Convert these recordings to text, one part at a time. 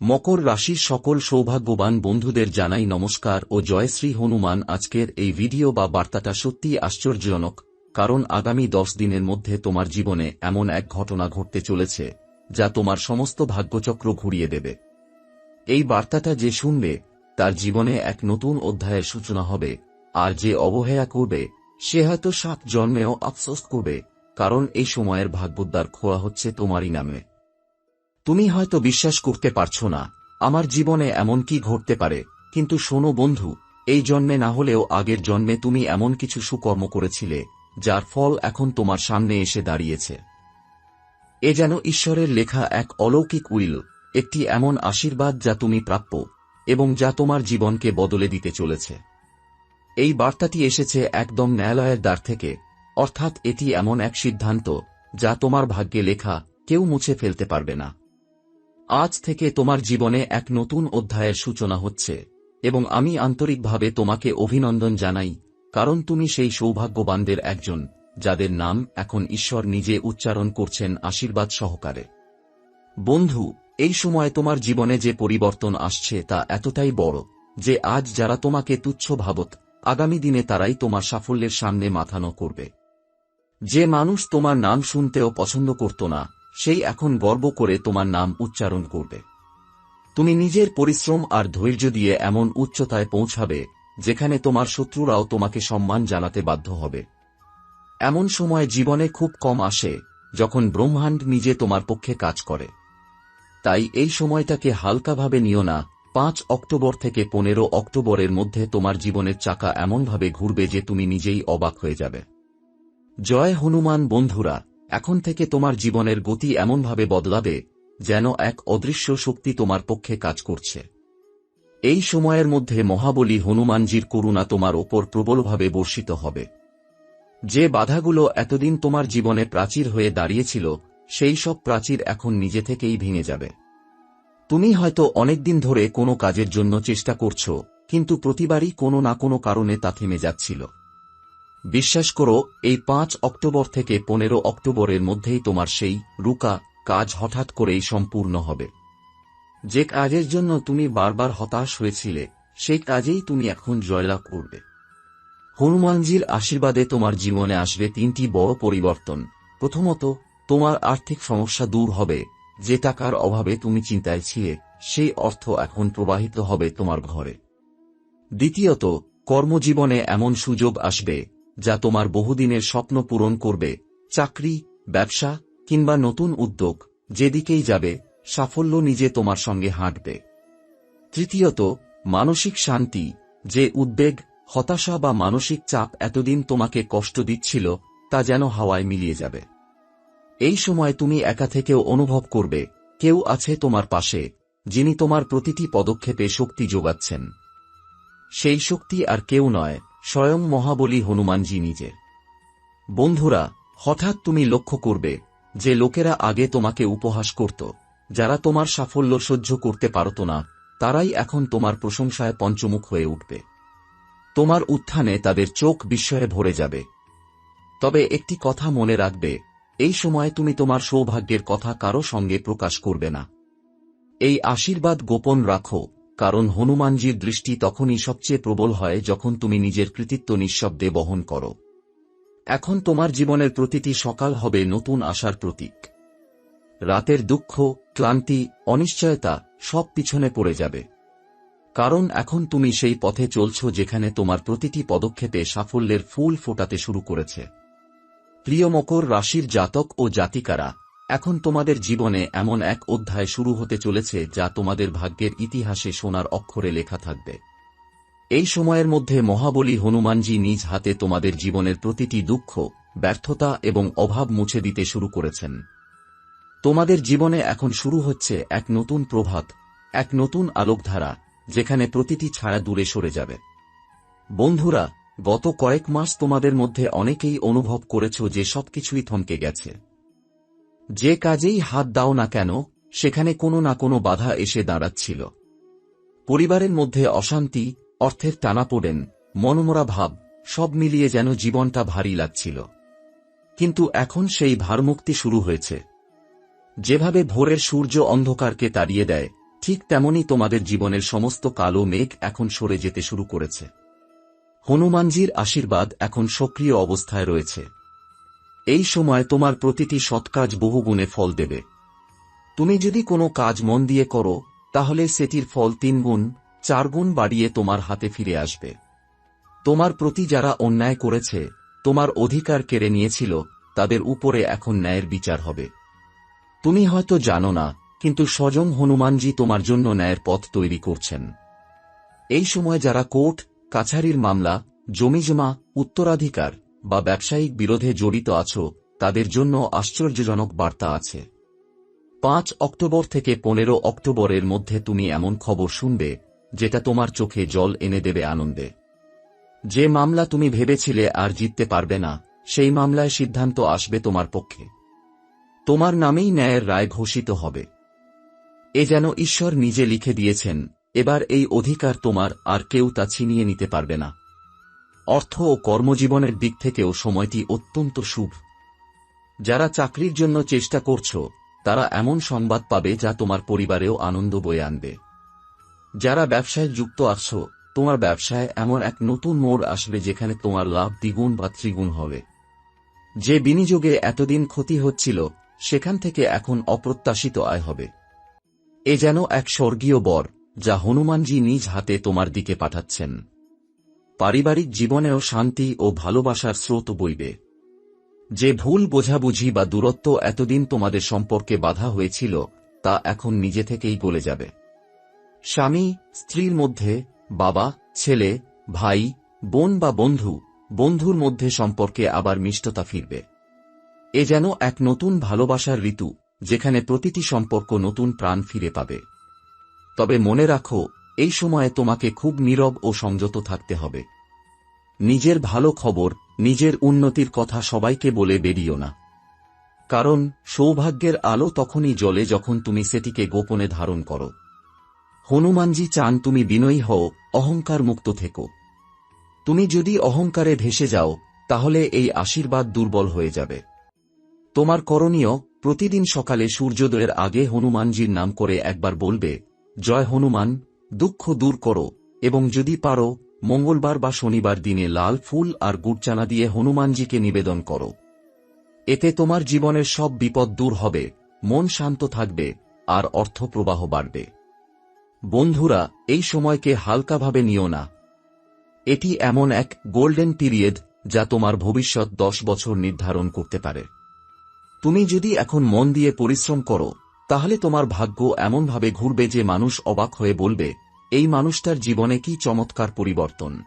মকর রাশির সকল সৌভাগ্যবান বন্ধুদের জানাই নমস্কার ও জয়শ্রী হনুমান আজকের এই ভিডিও বা বার্তাটা সত্যিই আশ্চর্যজনক, কারণ আগামী দশ দিনের মধ্যে তোমার জীবনে এমন এক ঘটনা ঘটতে চলেছে, যা তোমার সমস্ত ভাগ্যচক্র ঘুরিয়ে দেবে। এই বার্তাটা যে শুনবে, তার জীবনে এক নতুন অধ্যায়ের সূচনা হবে, আর যে অবহেলা করবে, সে হয়তো সাত জন্মেও আফসোস করবে, কারণ এই সময়ের ভাগ্যোদ্ধার খোয়া হচ্ছে তোমারই নামে। তুমি হয়তো বিশ্বাস করতে পারছ না, আমার জীবনে এমন কি ঘটতে পারে, কিন্তু শোনো বন্ধু, এই জন্মে না হলেও আগের জন্মে তুমি এমন কিছু সুকর্ম করেছিলে, যার ফল এখন তোমার সামনে এসে দাঁড়িয়েছে। এ যেন ঈশ্বরের লেখা এক অলৌকিক উইল, একটি এমন আশীর্বাদ যা তুমি প্রাপ্য, এবং যা তোমার জীবনকে বদলে দিতে চলেছে। এই বার্তাটি এসেছে একদম ন্যায়ালয়ের দ্বার থেকে, অর্থাৎ এটি এমন এক সিদ্ধান্ত, যা তোমার ভাগ্যে লেখা, কেউ মুছে ফেলতে পারবে না। আজ থেকে তোমার জীবনে এক নতুন অধ্যায়ের সূচনা হচ্ছে, এবং আমি আন্তরিকভাবে তোমাকে অভিনন্দন জানাই, কারণ তুমি সেই সৌভাগ্যবানদের একজন, যাদের নাম এখন ঈশ্বর নিজে উচ্চারণ করছেন আশীর্বাদ সহকারে। বন্ধু, এই সময় তোমার জীবনে যে পরিবর্তন আসছে তা এতটাই বড়, যে আজ যারা তোমাকে তুচ্ছ ভাবত, আগামী দিনে তারাই তোমার সাফল্যের সামনে মাথানো করবে। যে মানুষ তোমার নাম শুনতেও পছন্দ করত না সেই এখন গর্ব করে তোমার নাম উচ্চারণ করবে। তুমি নিজের পরিশ্রম আর ধৈর্য দিয়ে এমন উচ্চতায় পৌঁছাবে, যেখানে তোমার শত্রুরাও তোমাকে সম্মান জানাতে বাধ্য হবে। এমন সময় জীবনে খুব কম আসে, যখন ব্রহ্মাণ্ড নিজে তোমার পক্ষে কাজ করে। তাই এই সময়টাকে হালকাভাবে নিও না, পাঁচ অক্টোবর থেকে পনেরো অক্টোবরের মধ্যে তোমার জীবনের চাকা এমনভাবে ঘুরবে যে তুমি নিজেই অবাক হয়ে যাবে। জয় হনুমান বন্ধুরা! এখন থেকে তোমার জীবনের গতি এমনভাবে বদলাবে, যেন এক অদৃশ্য শক্তি তোমার পক্ষে কাজ করছে। এই সময়ের মধ্যে মহাবলী হনুমানজির করুণা তোমার ওপর প্রবলভাবে বর্ষিত হবে। যে বাধাগুলো এতদিন তোমার জীবনে প্রাচীর হয়ে দাঁড়িয়েছিল, সেই সব প্রাচীর এখন নিজে থেকেই ভেঙে যাবে। তুমি হয়তো অনেকদিন ধরে কোনো কাজের জন্য চেষ্টা করছ, কিন্তু প্রতিবারই কোনো না কোনো কারণে তা থেমে যাচ্ছিল। বিশ্বাস করো, এই পাঁচ অক্টোবর থেকে পনেরো অক্টোবরের মধ্যেই তোমার সেই রুকা কাজ হঠাৎ করেই সম্পূর্ণ হবে। যে কাজের জন্য তুমি বারবার হতাশ হয়েছিলে, সেই কাজেই তুমি এখন জয়লাভ করবে। হনুমানজির আশীর্বাদে তোমার জীবনে আসবে তিনটি বড় পরিবর্তন। প্রথমত, তোমার আর্থিক সমস্যা দূর হবে। যে টাকার অভাবে তুমি চিন্তায় ছিলে, সেই অর্থ এখন প্রবাহিত হবে তোমার ঘরে। দ্বিতীয়ত, কর্মজীবনে এমন সুযোগ আসবে যা তোমার বহুদিনের স্বপ্ন পূরণ করবে, চাকরি, ব্যবসা, কিংবা নতুন উদ্যোগ, যেদিকেই যাবে, সাফল্য নিজে তোমার সঙ্গে হাঁটবে। তৃতীয়ত, মানসিক শান্তি, যে উদ্বেগ, হতাশা বা মানসিক চাপ এতদিন তোমাকে কষ্ট দিচ্ছিল, তা যেন হাওয়ায় মিলিয়ে যাবে। এই সময় তুমি একা থেকেও অনুভব করবে, কেউ আছে তোমার পাশে, যিনি তোমার প্রতিটি পদক্ষেপে শক্তি যোগাচ্ছেন। সেই শক্তি আর কেউ নয় স্বয়ং মহাবলী হনুমানজি নিজে বন্ধুরা, হঠাৎ তুমি লক্ষ্য করবে যে লোকেরা আগে তোমাকে উপহাস করত, যারা তোমার সাফল্য সহ্য করতে পারত না, তারাই এখন তোমার প্রশংসায় পঞ্চমুখ হয়ে উঠবে। তোমার উত্থানে তাদের চোখ বিস্ময়ে ভরে যাবে। তবে একটি কথা মনে রাখবে, এই সময় তুমি তোমার সৌভাগ্যের কথা কারও সঙ্গে প্রকাশ করবে না। এই আশীর্বাদ গোপন রাখো কারণ হনুমানজির দৃষ্টি তখনই সবচেয়ে প্রবল হয় যখন তুমি নিজের কৃতিত্ব নিঃশব্দে বহন করো। এখন তোমার জীবনের প্রতিটি সকাল হবে নতুন আশার প্রতীক। রাতের দুঃখ, ক্লান্তি, অনিশ্চয়তা সব পিছনে পড়ে যাবে। কারণ এখন তুমি সেই পথে চলছ যেখানে তোমার প্রতিটি পদক্ষেপে সাফল্যের ফুল ফোটাতে শুরু করেছে। প্রিয় মকর রাশির জাতক ও জাতিকারা এখন তোমাদের জীবনে এমন এক অধ্যায় শুরু হতে চলেছে যা তোমাদের ভাগ্যের ইতিহাসে সোনার অক্ষরে লেখা থাকবে। এই সময়ের মধ্যে মহাবলী হনুমানজি নিজ হাতে তোমাদের জীবনের প্রতিটি দুঃখ, ব্যর্থতা এবং অভাব মুছে দিতে শুরু করেছেন। তোমাদের জীবনে এখন শুরু হচ্ছে এক নতুন প্রভাত, এক নতুন আলোকধারা, যেখানে প্রতিটি ছায়া দূরে সরে যাবে। বন্ধুরা, গত কয়েক মাস তোমাদের মধ্যে অনেকেই অনুভব করেছ যে সবকিছুই থমকে গেছে। যে কাজেই হাত দাও না কেন, সেখানে কোনো না কোনো বাধা এসে দাঁড়াচ্ছিল। পরিবারের মধ্যে অশান্তি, অর্থের টানাপোড়েন, মনমরা ভাব, সব মিলিয়ে যেন জীবনটা ভারী লাগছিল। কিন্তু এখন সেই ভারমুক্তি শুরু হয়েছে। যেভাবে ভোরের সূর্য অন্ধকারকে তাড়িয়ে দেয়, ঠিক তেমনি তোমাদের জীবনের সমস্ত কালো মেঘ এখন সরে যেতে শুরু করেছে। হনুমানজির আশীর্বাদ এখন সক্রিয় অবস্থায় রয়েছে। এই সময় তোমার প্রতিটি সৎকাজ বহুগুণে ফল দেবে। তুমি যদি কোনো কাজ মন দিয়ে করো, তাহলে সেটির ফল তিন গুণ, চার গুণ বাড়িয়ে তোমার হাতে ফিরে আসবে। তোমার প্রতি যারা অন্যায় করেছে, তোমার অধিকার কেড়ে নিয়েছিল, তাদের উপরে এখন ন্যায়ের বিচার হবে। তুমি হয়তো জানো না, কিন্তু স্বয়ং হনুমানজি তোমার জন্য ন্যায়ের পথ তৈরি করছেন। এই সময় যারা কোর্ট, কাছারির মামলা জমিজমা উত্তরাধিকার বা ব্যবসায়িক বিরোধে জড়িত আছো, তাদের জন্য আশ্চর্যজনক বার্তা আছে। পাঁচ অক্টোবর থেকে পনেরো অক্টোবরের মধ্যে তুমি এমন খবর শুনবে, যেটা তোমার চোখে জল এনে দেবে আনন্দে। যে মামলা তুমি ভেবেছিলে আর জিততে পারবে না, সেই মামলায় সিদ্ধান্ত আসবে তোমার পক্ষে। তোমার নামেই ন্যায়ের রায় ঘোষিত হবে। এ যেন ঈশ্বর নিজে লিখে দিয়েছেন, এবার এই অধিকার তোমার আর কেউ তা ছিনিয়ে নিতে পারবে না। অর্থ ও কর্মজীবনের দিক থেকেও সময়টি অত্যন্ত শুভ। যারা চাকরির জন্য চেষ্টা করছ, তারা এমন সংবাদ পাবে যা তোমার পরিবারেও আনন্দ বয়ে আনবে। যারা ব্যবসায় যুক্ত আছো, তোমার ব্যবসায় এমন এক নতুন মোড় আসবে যেখানে তোমার লাভ দ্বিগুণ বা ত্রিগুণ হবে। যে বিনিয়োগে এতদিন ক্ষতি হচ্ছিল, সেখান থেকে এখন অপ্রত্যাশিত আয় হবে। এ যেন এক স্বর্গীয় বর, যা হনুমানজি নিজ হাতে তোমার দিকে পাঠাচ্ছেন। পারিবারিক জীবনেও শান্তি ও ভালোবাসার স্রোত বইবে। যে ভুল বোঝাবুঝি বা দূরত্ব এতদিন তোমাদের সম্পর্কে বাধা হয়েছিল, তা এখন নিজে থেকেই গলে যাবে। স্বামী, স্ত্রীর মধ্যে বাবা, ছেলে, ভাই, বোন বা বন্ধু, বন্ধুর মধ্যে সম্পর্কে আবার মিষ্টতা ফিরবে। এ যেন এক নতুন ভালোবাসার ঋতু, যেখানে প্রতিটি সম্পর্ক নতুন প্রাণ ফিরে পাবে। তবে মনে রাখো এই সময়ে তোমাকে খুব নীরব ও সংযত থাকতে হবে। নিজের ভালো খবর, নিজের উন্নতির কথা সবাইকে বলে বেরিও না। কারণ, সৌভাগ্যের আলো তখনই জ্বলে যখন তুমি সেটিকে গোপনে ধারণ করো। হনুমানজি চান তুমি বিনয়ী হও, অহংকার মুক্ত থেকো। তুমি যদি অহংকারে ভেসে যাও, তাহলে এই আশীর্বাদ দুর্বল হয়ে যাবে। তোমার করণীয়, প্রতিদিন সকালে সূর্যোদয়ের আগে হনুমানজির নাম করে একবার বলবে, জয় হনুমান দুঃখ দূর করো, এবং যদি পারো, মঙ্গলবার বা শনিবার দিনে লাল ফুল আর গুড়চানা দিয়ে হনুমানজিকে নিবেদন করো। এতে তোমার জীবনের সব বিপদ দূর হবে, মন শান্ত থাকবে, আর অর্থ প্রবাহ বাড়বে। বন্ধুরা, এই সময়কে হালকাভাবে নিও না। এটি এমন এক গোল্ডেন পিরিয়ড যা তোমার ভবিষ্যৎ দশ বছর নির্ধারণ করতে পারে। তুমি যদি এখন মন দিয়ে পরিশ্রম করো তাহলে তোমার ভাগ্য এমনভাবে ঘুরবে যে মানুষ অবাক হয়ে বলবে, এই মানুষটার জীবনে কি চমৎকার পরিবর্তন।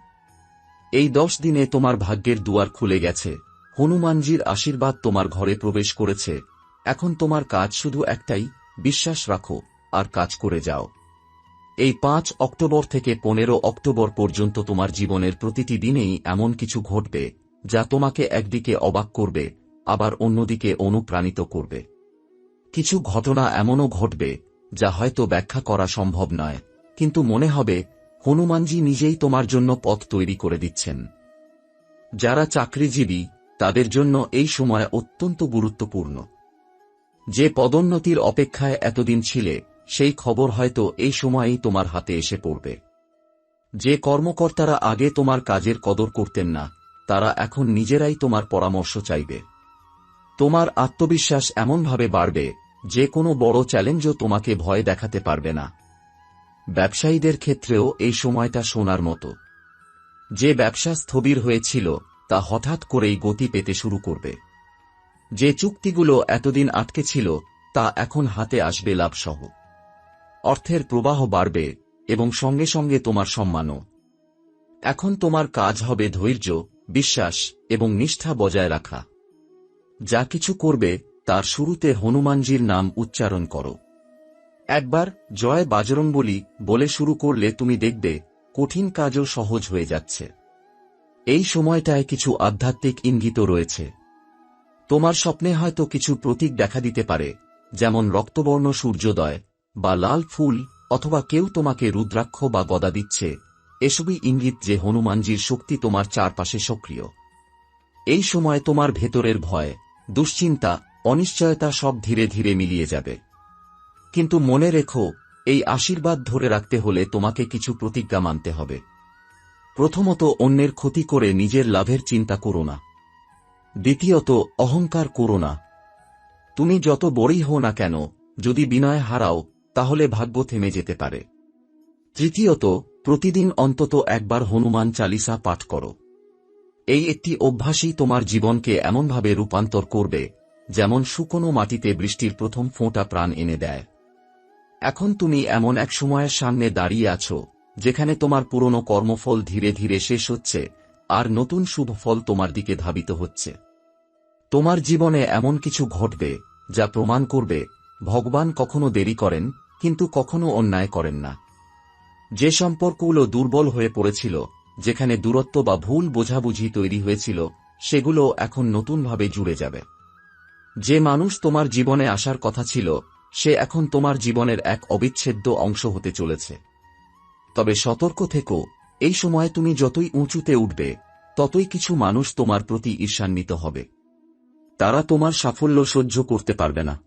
এই দশ দিনে তোমার ভাগ্যের দুয়ার খুলে গেছে। হনুমানজির আশীর্বাদ তোমার ঘরে প্রবেশ করেছে। এখন তোমার কাজ শুধু একটাই, বিশ্বাস রাখো আর কাজ করে যাও। এই পাঁচ অক্টোবর থেকে পনেরো অক্টোবর পর্যন্ত তোমার জীবনের প্রতিটি দিনেই এমন কিছু ঘটবে, যা তোমাকে একদিকে অবাক করবে, আবার অন্যদিকে অনুপ্রাণিত করবে। কিছু ঘটনা এমনও ঘটবে, যা হয়তো ব্যাখ্যা করা সম্ভব নয়, কিন্তু মনে হবে, হনুমানজি নিজেই তোমার জন্য পথ তৈরি করে দিচ্ছেন। যারা চাকরিজীবী, তাদের জন্য এই সময় অত্যন্ত গুরুত্বপূর্ণ। যে পদোন্নতির অপেক্ষায় এতদিন ছিলে, সেই খবর হয়তো এই সময়েই তোমার হাতে এসে পড়বে। যে কর্মকর্তারা আগে তোমার কাজের কদর করতেন না, তারা এখন নিজেরাই তোমার পরামর্শ চাইবে। তোমার আত্মবিশ্বাস এমনভাবে বাড়বে যে কোনো বড় চ্যালেঞ্জও তোমাকে ভয় দেখাতে পারবে না। ব্যবসায়ীদের ক্ষেত্রেও এই সময়টা সোনার মতো। যে ব্যবসা স্থবির হয়েছিল, তা হঠাৎ করেই গতি পেতে শুরু করবে। যে চুক্তিগুলো এতদিন আটকে ছিল, তা এখন হাতে আসবে লাভসহ। অর্থের প্রবাহ বাড়বে এবং সঙ্গে সঙ্গে তোমার সম্মানও। এখন তোমার কাজ হবে ধৈর্য, বিশ্বাস এবং নিষ্ঠা বজায় রাখা। যা কিছু করবে তার শুরুতে হনুমানজির নাম উচ্চারণ করো। একবার জয় বাজরংবলী বলে শুরু করলে তুমি দেখবে কঠিন কাজও সহজ হয়ে যাচ্ছে। এই সময়টায় কিছু আধ্যাত্মিক ইঙ্গিত রয়েছে। তোমার স্বপ্নে হয়তো কিছু প্রতীক দেখা দিতে পারে, যেমন রক্তবর্ণ সূর্যোদয় বা লাল ফুল, অথবা কেউ তোমাকে রুদ্রাক্ষ বা গদা দিচ্ছে। এসবই ইঙ্গিত যে হনুমানজির শক্তি তোমার চারপাশে সক্রিয়। এই সময় তোমার ভেতরের ভয়, দুশ্চিন্তা অনিশ্চয়তা সব ধীরে ধীরে মিলিয়ে যাবে। কিন্তু মনে রেখো, এই আশীর্বাদ ধরে রাখতে হলে তোমাকে কিছু প্রতিজ্ঞা মানতে হবে। প্রথমত অন্যের ক্ষতি করে নিজের লাভের চিন্তা করো না। দ্বিতীয়ত, অহংকার করো না। তুমি যত বড়ই হও না কেন, যদি বিনয় হারাও, তাহলে ভাগ্য থেমে যেতে পারে। তৃতীয়ত, প্রতিদিন অন্তত একবার হনুমান চালিসা পাঠ করো। এই একটি অভ্যাসই তোমার জীবনকে এমনভাবে রূপান্তর করবে যেমন শুকনো মাটিতে বৃষ্টির প্রথম ফোঁটা প্রাণ এনে দেয়। এখন তুমি এমন এক সময়ের সামনে দাঁড়িয়ে আছো, যেখানে তোমার পুরনো কর্মফল ধীরে ধীরে শেষ হচ্ছে, আর নতুন শুভ ফল তোমার দিকে ধাবিত হচ্ছে। তোমার জীবনে এমন কিছু ঘটবে, যা প্রমাণ করবে, ভগবান কখনো দেরি করেন, কিন্তু কখনো অন্যায় করেন না। যে সম্পর্কগুলো দুর্বল হয়ে পড়েছিল, যেখানে দূরত্ব বা ভুল বোঝাবুঝি তৈরি হয়েছিল, সেগুলো এখন নতুনভাবে জুড়ে যাবে। যে মানুষ তোমার জীবনে আসার কথা ছিল, সে এখন তোমার জীবনের এক অবিচ্ছেদ্য অংশ হতে চলেছে। তবে সতর্ক থেকো, এই সময়ে তুমি যতই উঁচুতে উঠবে, ততই কিছু মানুষ তোমার প্রতি ঈর্ষান্বিত হবে। তারা তোমার সাফল্য সহ্য করতে পারবে না।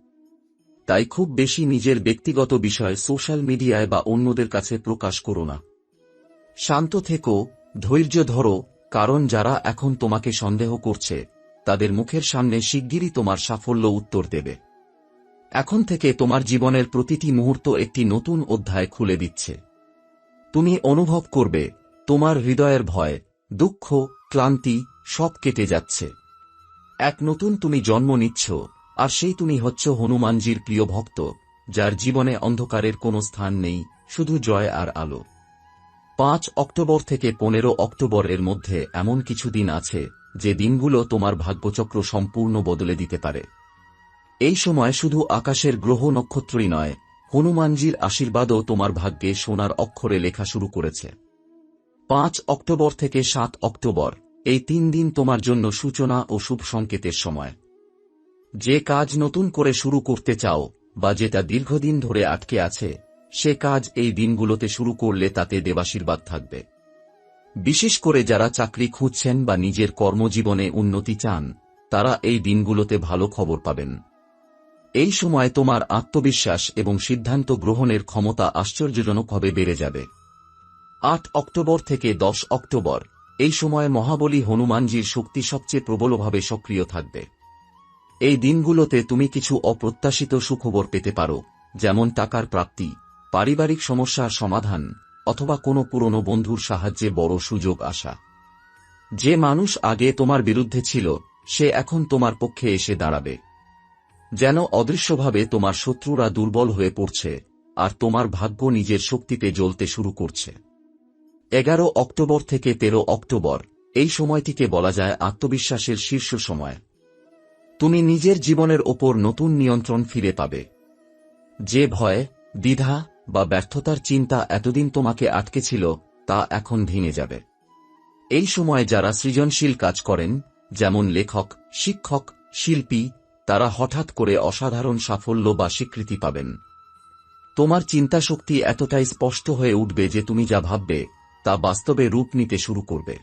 তাই খুব বেশি নিজের ব্যক্তিগত বিষয় সোশ্যাল মিডিয়ায় বা অন্যদের কাছে প্রকাশ করো না। শান্ত থেকো, ধৈর্য ধরো, কারণ যারা এখন তোমাকে সন্দেহ করছে তাদের মুখের সামনে শিগগিরই তোমার সাফল্য উত্তর দেবে। এখন থেকে তোমার জীবনের প্রতিটি মুহূর্ত একটি নতুন অধ্যায় খুলে দিচ্ছে। তুমি অনুভব করবে, তোমার হৃদয়ের ভয়, দুঃখ, ক্লান্তি সব কেটে যাচ্ছে। এক নতুন তুমি জন্ম নিচ্ছ, আর সেই তুমি হচ্ছ হনুমানজির প্রিয় ভক্ত, যার জীবনে অন্ধকারের কোনো স্থান নেই, শুধু জয় আর আলো। পাঁচ অক্টোবর থেকে পনেরো অক্টোবর এর মধ্যে এমন কিছু দিন আছে যে দিনগুলো তোমার ভাগ্যচক্র সম্পূর্ণ বদলে দিতে পারে। এই সময় শুধু আকাশের গ্রহ নক্ষত্রই নয়, হনুমানজির আশীর্বাদও তোমার ভাগ্যে সোনার অক্ষরে লেখা শুরু করেছে। পাঁচ অক্টোবর থেকে সাত অক্টোবর, এই তিন দিন তোমার জন্য সূচনা ও শুভ সংকেতের সময়। যে কাজ নতুন করে শুরু করতে চাও, বা যেটা দীর্ঘদিন ধরে আটকে আছে, সে কাজ এই দিনগুলোতে শুরু করলে তাতে দেবাশীর্বাদ থাকবে। বিশেষ করে যারা চাকরি খুঁজছেন বা নিজের কর্মজীবনে উন্নতি চান, তারা এই দিনগুলোতে ভালো খবর পাবেন। এই সময় তোমার আত্মবিশ্বাস এবং সিদ্ধান্ত গ্রহণের ক্ষমতা আশ্চর্যজনকভাবে বেড়ে যাবে। আট অক্টোবর থেকে দশ অক্টোবর, এই সময় মহাবলী হনুমানজির শক্তি সবচেয়ে প্রবলভাবে সক্রিয় থাকবে। এই দিনগুলোতে তুমি কিছু অপ্রত্যাশিত সুখবর পেতে পারো, যেমন টাকার প্রাপ্তি, পারিবারিক সমস্যার সমাধান অথবা কোনো পুরনো বন্ধুর সাহায্যে বড় সুযোগ আসা। যে মানুষ আগে তোমার বিরুদ্ধে ছিল, সে এখন তোমার পক্ষে এসে দাঁড়াবে। যেন অদৃশ্যভাবে তোমার শত্রুরা দুর্বল হয়ে পড়ছে, আর তোমার ভাগ্য নিজের শক্তিতে জ্বলতে শুরু করছে। এগারো অক্টোবর থেকে তেরো অক্টোবর, এই সময়টিকে বলা যায় আত্মবিশ্বাসের শীর্ষ সময়। তুমি নিজের জীবনের ওপর নতুন নিয়ন্ত্রণ ফিরে পাবে। যে ভয়, দ্বিধা বা ব্যর্থতার চিন্তা এতদিন তোমাকে আটকে ছিল, তা এখন ভেঙে যাবে। এই সময় যারা সৃজনশীল কাজ করেন, যেমন লেখক, শিক্ষক, শিল্পী, তারা হঠাৎ করে অসাধারণ সাফল্য বা স্বীকৃতি পাবেন। তোমার চিন্তাশক্তি এতটাই স্পষ্ট হয়ে উঠবে যে তুমি যা ভাববে, তা বাস্তবে রূপ নিতে শুরু করবে।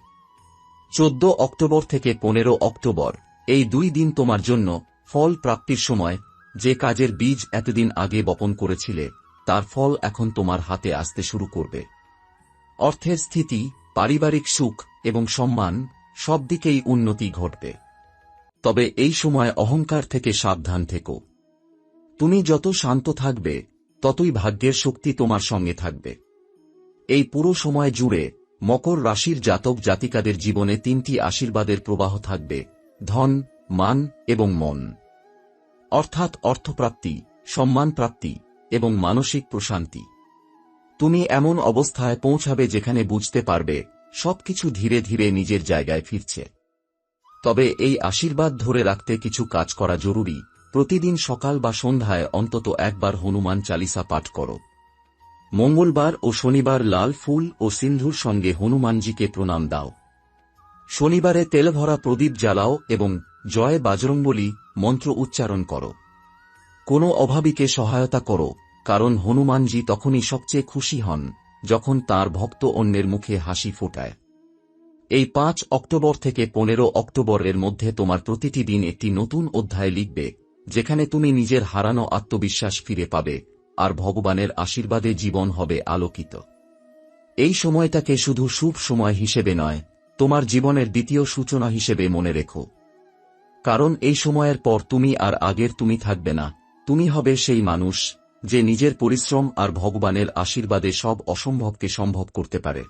চোদ্দ অক্টোবর থেকে পনেরো অক্টোবর, এই দুই দিন তোমার জন্য ফল প্রাপ্তির সময়, যে কাজের বীজ এতদিন আগে বপন করেছিলে। তার ফল এখন তোমার হাতে আসতে শুরু করবে। অর্থের স্থিতি, পারিবারিক সুখ এবং সম্মান সব দিকেই উন্নতি ঘটবে। তবে এই সময় অহংকার থেকে সাবধান থেকো। তুমি যত শান্ত থাকবে, ততই ভাগ্যের শক্তি তোমার সঙ্গে থাকবে। এই পুরো সময় জুড়ে মকর রাশির জাতক জাতিকাদের জীবনে তিনটি আশীর্বাদের প্রবাহ থাকবে, ধন, মান এবং মন। অর্থাৎ অর্থপ্রাপ্তি, সম্মান প্রাপ্তি এবং মানসিক প্রশান্তি। তুমি এমন অবস্থায় পৌঁছাবে যেখানে বুঝতে পারবে, সবকিছু ধীরে ধীরে নিজের জায়গায় ফিরছে। তবে এই আশীর্বাদ ধরে রাখতে কিছু কাজ করা জরুরি। প্রতিদিন সকাল বা সন্ধ্যায় অন্তত একবার হনুমান চালিসা পাঠ করো। মঙ্গলবার ও শনিবার লাল ফুল ও সিন্ধুর সঙ্গে হনুমানজিকে প্রণাম দাও। শনিবারে তেল ভরা প্রদীপ জ্বালাও এবং জয় বাজরঙ্গলি মন্ত্র উচ্চারণ করো। কোনো অভাবীকে সহায়তা করো। কারণ হনুমানজি তখনই সবচেয়ে খুশি হন, যখন তার ভক্ত অন্যের মুখে হাসি ফোটায়। এই পাঁচ অক্টোবর থেকে পনেরো অক্টোবরের মধ্যে তোমার প্রতিটি দিন একটি নতুন অধ্যায় লিখবে, যেখানে তুমি নিজের হারানো আত্মবিশ্বাস ফিরে পাবে, আর ভগবানের আশীর্বাদে জীবন হবে আলোকিত। এই সময়টাকে শুধু শুভ সময় হিসেবে নয়, তোমার জীবনের দ্বিতীয় সূচনা হিসেবে মনে রেখো। কারণ এই সময়ের পর তুমি আর আগের তুমি থাকবে না, তুমি হবে সেই মানুষ যে নিজের পরিশ্রম আর ভগবানের আশীর্বাদে সব অসম্ভবকে সম্ভব করতে পারে।